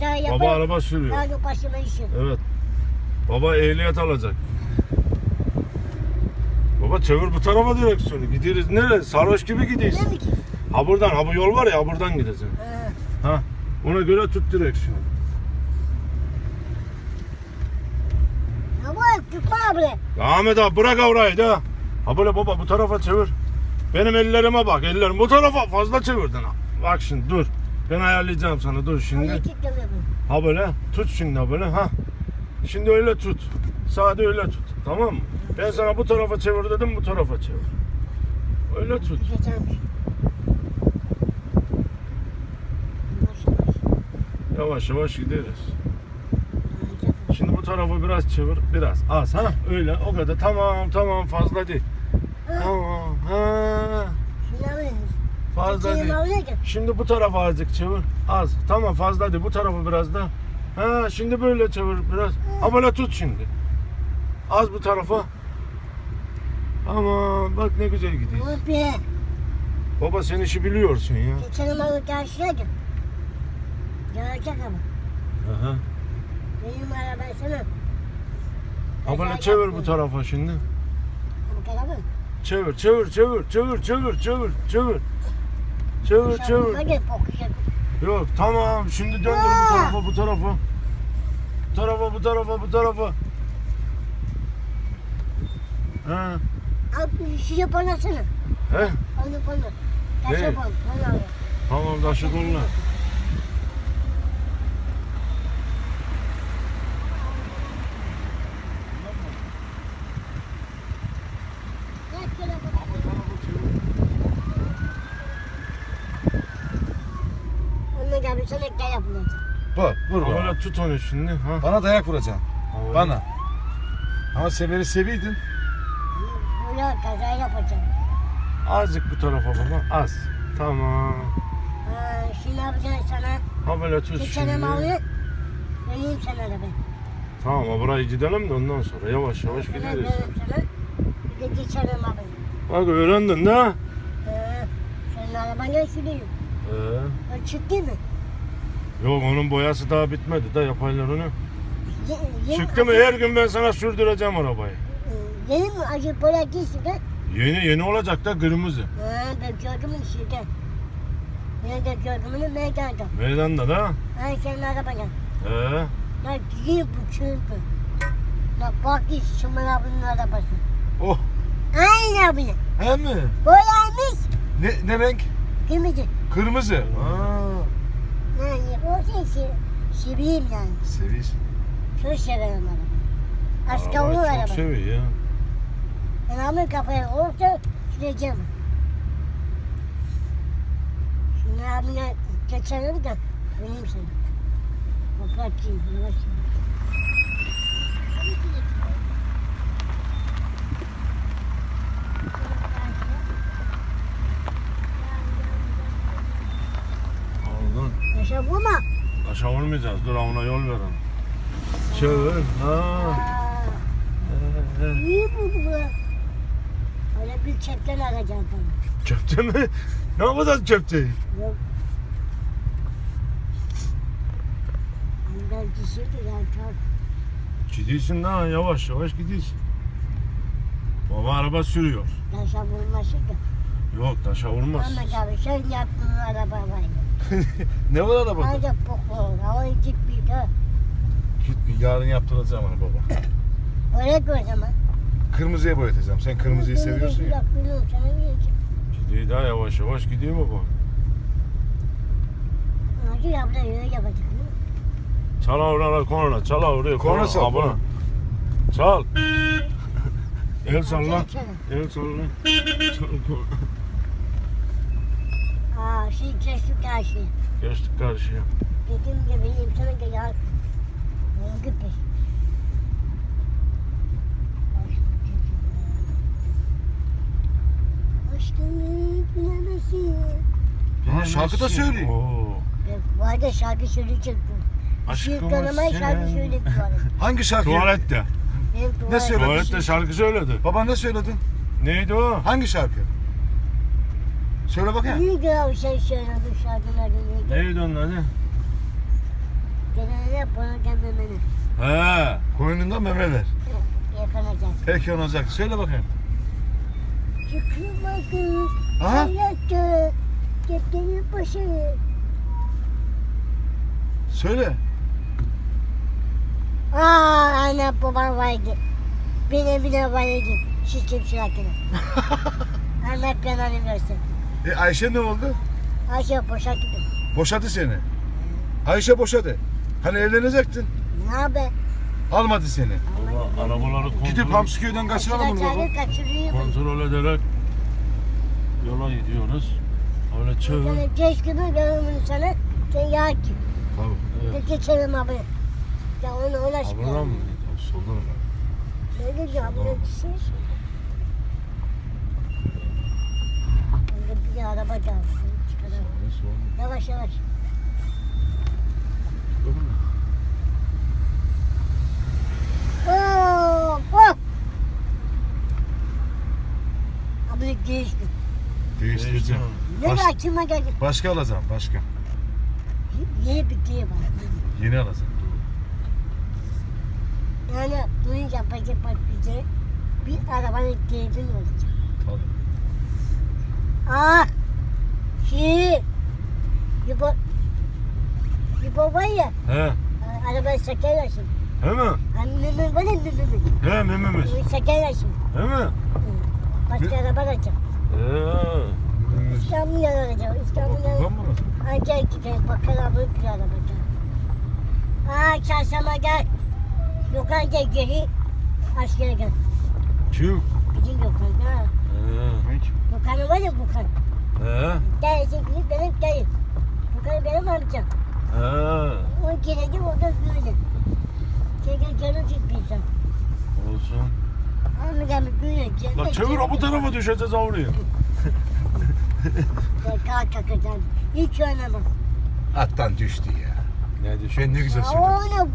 kaza yaparım. Baba araba sürüyor. Daha başıma işim. Evet. Baba ehliyet alacak. Baba çevir bu tarafa direksiyonu. Gidiyoruz nereye? Sarhoş gibi gidiyoruz. Ne mi ki? Ha buradan, ha bu yol var ya, ha buradan gideceksin. Ha. Ha, ona göre tut direksiyonu. Bu tutma abi. Ya Ahmet abi bırak orayı da. Ha böyle baba bu tarafa çevir. Benim ellerime bak, ellerim bu tarafa fazla çevirdin. ha. Bak şimdi dur. Ben ayarlayacağım sana dur şimdi. Ha böyle tut şimdi ha böyle ha. Şimdi öyle tut. Sade öyle tut. Tamam mı? Ben sana bu tarafa çevir dedim bu tarafa çevir. Öyle tut. Yavaş yavaş gideriz. Şimdi bu tarafa biraz çevir. Biraz. Az ha. Öyle o kadar. Tamam tamam fazla değil. Tamam. Ha. Fazla değil. Şimdi bu tarafa azıcık çevir. Az. Tamam fazla değil. Bu tarafa biraz da. Ha şimdi böyle çevir biraz. Ha böyle tut şimdi. Az bu tarafa. Aman bak ne güzel gidiyor. Bu bir. Baba sen işi biliyorsun ya. Malı karşıladım. Görecek ama. Aha. Benim araba sana. Ha böyle çevir bu tarafa şimdi. Bu? Çevir, çevir, çevir, çevir, çevir, çevir, çevir. Çevir, çevir. Hadi. Yok, tamam. Şimdi döndür bu tarafa, bu tarafa. Bu tarafa, bu tarafa, bu tarafa. Ha, Abi şu yapanasana. he? Onu bana. Taşı. Bana. Tamam, taşı kolla. Gel şöyle bak. Bir gel yapılacak. Bak vur bana. Böyle tut onu şimdi. Ha. Bana dayak vuracaksın. Ha, öyle. Bana. Ama sen beni seviydin. Böyle kaza yapacağım. Azıcık bu tarafa baba, az. Tamam. Ha, şimdi yapacağım sana. Ha böyle tut Geçene şimdi. malı. Vereyim sana da ben. Tamam, ha, buraya gidelim de ondan sonra yavaş yavaş Sana gideriz. veririm sana. Bir de geçene malı. Bak öğrendin de. ha? Ha, senin arabanı sürüyor. Ee, çıktı mı? Yok onun boyası daha bitmedi de yaparlar onu. Ye, Çıktı mı her gün ben sana sürdüreceğim arabayı. Ee, Yeni mi acı boya giysi de? Yeni yeni olacak da kırmızı. Ha, ben gördüm onu şeyde. Ben de gördüm onu meydanda. Meydanda da. Ha, senin arabana. Ee, Ya gidiyor bu çünkü. Ya bak iş Şuman abinin arabası. oh. Aynı abinin. He mi? Boyaymış. Ne, ne renk? Kırmızı. Kırmızı. Aa, Yani o şey, şey seveyim yani. seviş. Çok severim arabayı. Aşk Arabayı olur Çok araba. seviyor ya. Ben amın kafaya olursa süreceğim. Şimdi abine geçelim de vereyim sana. Kapatayım. Yavaş Yaşa vurma. Aşağı olmayacağız. Dur ona yol verelim. Çevir. Ha. Ee, iyi bu bu. Öyle bir çepten alacağım bana. Çöpte mi? Ne yapacağız çöpte? Yok. Ondan kişi de ya çok. Gidiyorsun ha yavaş yavaş gidiyorsun. Baba araba sürüyor. Yaşa vurması da. Yok taşa vurmaz. Ama tabii sen yaptığın araba var. ne var arabada? Ancak poklu. Havayı gitmiyor da. Git bir yarın yaptıracağım onu baba. Böyle koy o zaman. Kırmızıya boyatacağım. Sen kırmızıyı seviyorsun ya. Gidiyor daha yavaş yavaş gidiyor baba. Hacı abla öyle yapacak. değil mi? Çal oraya korna, çal oraya Korna çal, Abone. korna. Çal. El salla. El salla. Çal korna. Şey geçtik karşıya. Geçtik karşıya. Dediğim gibi benim sana da ya. Ne gibi? Aşkını bilemezsin. Ha, şarkı da söylüyor. Oo. Bu arada şarkı söyleyecek bu. Aşkımı Şiir kanamaya şarkı söyledi bu arada. Hangi şarkı? Tuvalette. Benim tuvalet- söyledi? Tuvalette şarkı söyledi. Baba ne söyledin? Neydi o? Hangi şarkı? Söyle bakayım. Neydi abi sen söyledin şarkıları neydi? Neydi onun adı? Böyle bunu gelmemeli. He. Koynunda memeler. Yakalayacağız. Peki olacak. Söyle bakayım. Çıkma kız. Aha. Hayatta. Ceptenin başı. Söyle. Aa anne babam vardı. Benim bile vardı. Şişim şırakını. Allah belanı versin. E Ayşe ne oldu? Ayşe boşalttı. Boşadı seni. Ayşe boşadı. Hani evlenecektin. Ne haber? Almadı seni. Baba arabaları Gidip kontrol, Hamsiköy'den kaçıralım bunu baba. Kaçırıyor, kontrol ederek yola gidiyoruz. Öyle çevir. Geç gibi görürüm sana. Sen yağ gibi. Tabii. Evet. Bir geçelim abi. Ya onu uğraş. Ablam mı? Tabii soldan mı? Ne diyeceğim? Ne diyeceğim? Orada bir araba geldi. Çıkaralım. Yavaş yavaş. Hop hop. Abi değişti. Değiştireceğim. Ne Baş- kime geldi? Başka alacağım başka. Yeni bir şey var. Yeni alacağım. Yani bunu yapacak bak bize bir arabanın değerin olacak. Ah! Şey! Yubo var ya, He. arabayı şekerleşin. He mi? Annemin var ya annemin. He mememiz. Onu şekerleşin. He mi? Başka araba alacağım. He. Alacağım. Alacağım? Abi bir araba. Aa çarşamba gel. Geri. Askere gel. Kim? Bizim Gökhan. Ha. He. Hangi? Gökhan var ya Gökhan. He. Gel şimdi benim gel. Gökhan benim amcam. He. O gelecek orada böyle. Çekin canı çıkmayacak. Olsun. Amcam böyle. Bak çevir o bu tarafa düşeceğiz avruya. Kalk kalkacağım. Hiç oynamam. Attan düştü ya. Ne düşün? Ben ne güzel söyledim. Oğlum,